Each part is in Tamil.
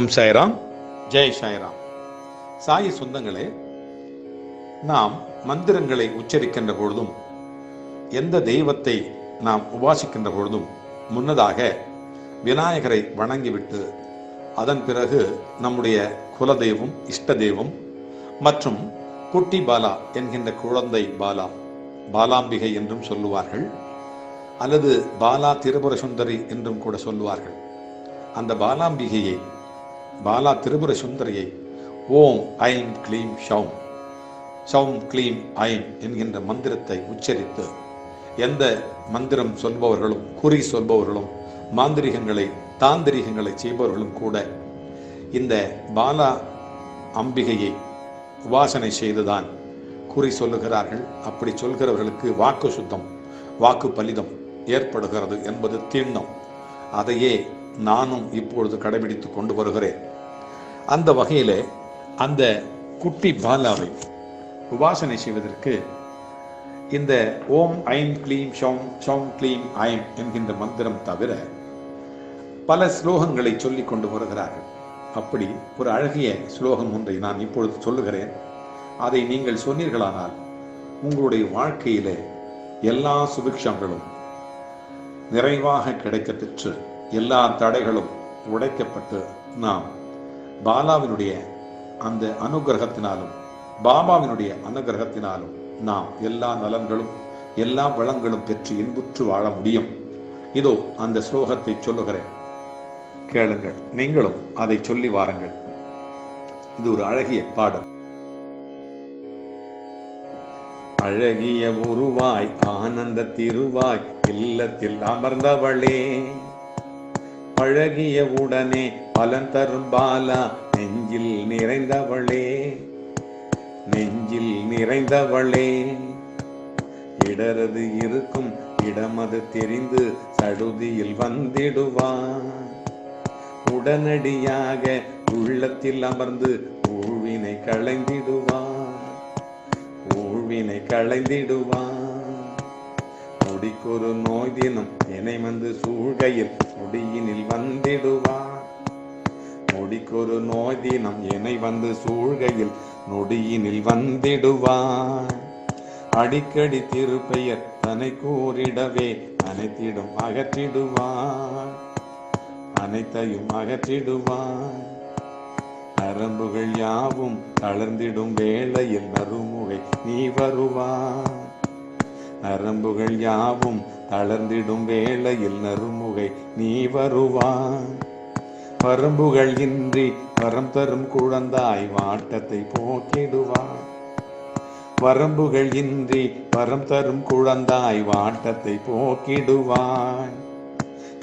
ஓம் சாய்ராம். ஜெய் சாய்ராம். சாயி சொந்தங்களே நாம் மந்திரங்களை உச்சரிக்கின்ற பொழுதும் எந்த தெய்வத்தை நாம் உபாசிக்கின்ற பொழுதும் முன்னதாக விநாயகரை வணங்கிவிட்டு அதன் பிறகு நம்முடைய குலதெய்வம் இஷ்ட தெய்வம் மற்றும் குட்டி பாலா என்கின்ற குழந்தை பாலா பாலாம்பிகை என்றும் சொல்லுவார்கள் அல்லது பாலா திரிபுர சுந்தரி என்றும் கூட சொல்லுவார்கள். அந்த பாலாம்பிகையை பாலா திரிபுர சுந்தரியை ஓம் ஐம் க்ளீம் ஷவும் ஷவும் க்ளீம் ஐம் என்கின்ற மந்திரத்தை உச்சரித்து எந்த மந்திரம் சொல்பவர்களும் குறி சொல்பவர்களும் மாந்திரிகங்களை தாந்திரிகங்களை செய்பவர்களும் கூட இந்த பாலா அம்பிகையை உபாசனை செய்துதான் குறி சொல்லுகிறார்கள். அப்படி சொல்கிறவர்களுக்கு வாக்கு சுத்தம் வாக்கு பலிதம் ஏற்படுகிறது என்பது திண்ணம் அதையே நானும் இப்பொழுது கடைபிடித்து கொண்டு வருகிறேன். அந்த வகையில் அந்த குட்டி பாலாவை உபாசனை செய்வதற்கு இந்த ஓம் ஐம் க்ளீம் ஷோம் ஷோம் க்ளீம் ஐம் என்கின்ற மந்திரம் தவிர பல ஸ்லோகங்களை சொல்லி கொண்டு வருகிறார்கள். அப்படி ஒரு அழகிய ஸ்லோகம் ஒன்றை நான் இப்பொழுது சொல்லுகிறேன். அதை நீங்கள் சொன்னீர்களானால் உங்களுடைய வாழ்க்கையிலே எல்லா சுபிக்ஷங்களும் நிறைவாக கிடைக்கப்பெற்று எல்லா தடைகளும் உடைக்கப்பட்டு நாம் பாலாவினுடைய அந்த அனுகிரகத்தினாலும் பாபாவினுடைய அனுகிரகத்தினாலும் நாம் எல்லா நலன்களும் எல்லா வளங்களும் பெற்று இன்புற்று வாழ முடியும். இதோ அந்த ஸ்லோகத்தை சொல்லுகிறேன். கேளுங்கள். நீங்களும் அதை சொல்லி வாருங்கள். இது ஒரு அழகிய பாடல். அழகிய உருவாய் ஆனந்த திருவாய் இல்லத்தில் அமர்ந்தவளே. பழகிய உடனே பலன் தரும் பாலா நெஞ்சில் நிறைந்தவளே. நெஞ்சில் நிறைந்தவளே. இடரது இருக்கும் இடமது தெரிந்து சடுதியில் வந்திடுவான். உடனடியாக உள்ளத்தில் அமர்ந்து ஊழ்வினை களைந்திடுவான். ஊழ்வினை களைந்திடுவான். முடிக்கொரு நோய் தினம் என்னை வந்து சூழ்கையில் முடியினில் வந்திடுவான். முடிக்கொரு நோய் தினம் என்னை வந்து சூழ்கையில் நொடியினில் வந்திடுவான் அடிக்கடி திருப்பெயர் தன்னை கூறிடவே அனைத்திடும் அகற்றிடுவான் அனைத்தையும் அகற்றிடுவான் நரம்புகள் யாவும் தளர்ந்திடும் வேளையில் நறுமுகை நீ வருவான் நரம்புகள் யாவும் தளர்ந்திடும் வேளையில் நறுமுகை நீ வருவான் பரம்புகள் இன்றி வரம் தரும் குழந்தாய் வாட்டத்தை போக்கிடுவான் வரம்புகள் இன்றி வரம் தரும் குழந்தாய் வாட்டத்தை போக்கிடுவாய்.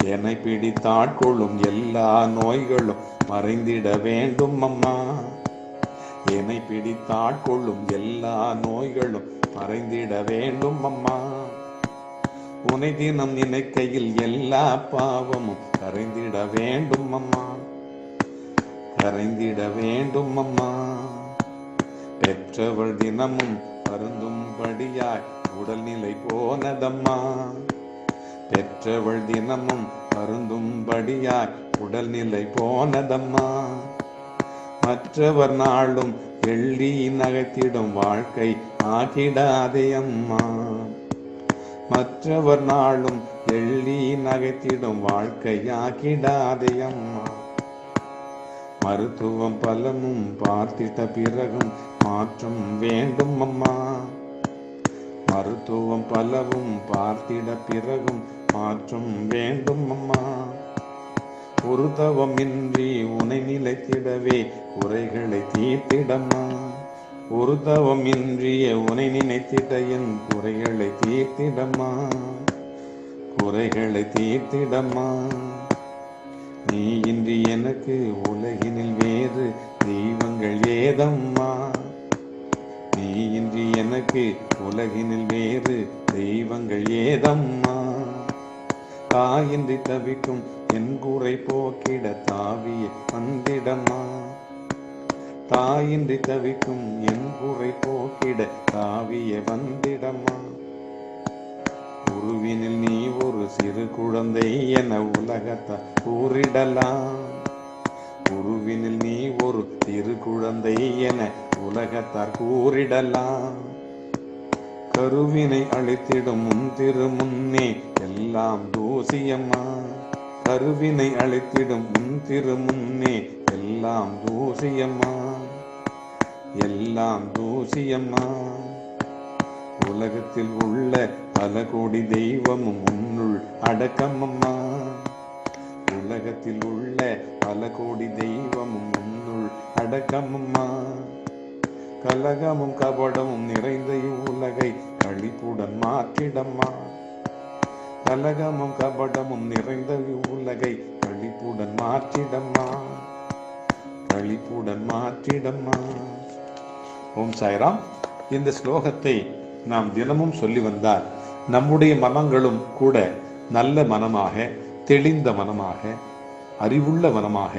என்னை பிடித்தாட்கொள்ளும் எல்லா நோய்களும் மறைந்திட வேண்டும் அம்மா. என்னை பிடித்தாட்கொள்ளும் எல்லா நோய்களும் மறைந்திட வேண்டும் அம்மா. உனை தினம் நினைக்கையில் எல்லா பாவமும் கரைந்திட வேண்டும் அம்மா. கரைந்திட வேண்டும் அம்மா. பெற்றவள் தினமும் வருந்தும்படியாய் உடல்நிலை போனதம்மா. பெற்றவள் தினமும் வருந்தும்படியாய் உடல்நிலை போனதம்மா. மற்றவர் நாளும் எள்ளி நகைத்திடும் வாழ்க்கை ஆகிடாதே அம்மா. மற்றவர் நாளும் எள்ளி நகைத்திடும் வாழ்க்கை அம்மா மருத்துவம் பலமும் பார்த்திட்ட பிறகும் மாற்றம் வேண்டும் அம்மா மருத்துவம் பலவும் பார்த்திட பிறகும் மாற்றம் வேண்டும் அம்மா பொருத்தவமின்றி உனை நிலைத்திடவே குறைகளை தீர்த்திடம்மா. ஒரு தவமின்றிய உனை நினைத்திட என் குறைகளை தீர்த்திடம்மா. குறைகளை தீர்த்திடம்மா. நீ இன்றி எனக்கு உலகினில் வேறு தெய்வங்கள் ஏதம்மா. நீ இன்றி எனக்கு உலகினில் வேறு தெய்வங்கள் ஏதம்மா. தாயின்றி தவிக்கும் என் குறை போக்கிட தாவிய வந்திடம்மா தாயின்றி தவிக்கும் என் குறை போக்கிட தாவிய வந்திடமா? உருவினில் நீ ஒரு சிறு குழந்தை என உலகத்தை கூறிடலாம் உருவினில் நீ ஒரு திருக்குழந்தை என உலகத்தார் கூறிடலாம் கருவினை அழித்திடும் முன் திருமுன்னே எல்லாம் தூசியம்மா. கருவினை அழித்திடும் முன் திருமுன்னே எல்லாம் தூசியம்மா. எல்லாம் தூசியம்மா. உலகத்தில் உள்ள பல கோடி தெய்வமும் உன்னுள் அடக்கமம்மா. உலகத்தில் உள்ள பல கோடி தெய்வமும் உன்னுள் அடக்கமம்மா. கலகமும் கபடமும் நிறைந்த இவ்வுலகை கழிப்புடன் மாற்றிடம்மா. கலகமும் கபடமும் நிறைந்த இவ்வுலகை கழிப்புடன் மாற்றிடம்மா. கழிப்புடன் மாற்றிடம்மா. ஓம் சாய்ராம். இந்த ஸ்லோகத்தை நாம் தினமும் சொல்லி வந்தால் நம்முடைய மனங்களும் கூட நல்ல மனமாக தெளிந்த மனமாக அறிவுள்ள மனமாக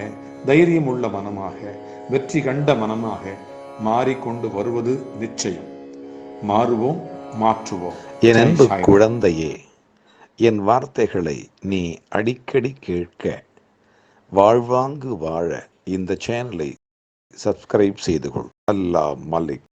தைரியமுள்ள மனமாக வெற்றி கண்ட மனமாக மாறிக்கொண்டு வருவது நிச்சயம். மாறுவோம் மாற்றுவோம். என் அன்பு. குழந்தையே என் வார்த்தைகளை நீ அடிக்கடி கேட்க வாழ்வாங்கு வாழ இந்த சேனலை சப்ஸ்கிரைப் செய்து கொள் அல்லா மலிக்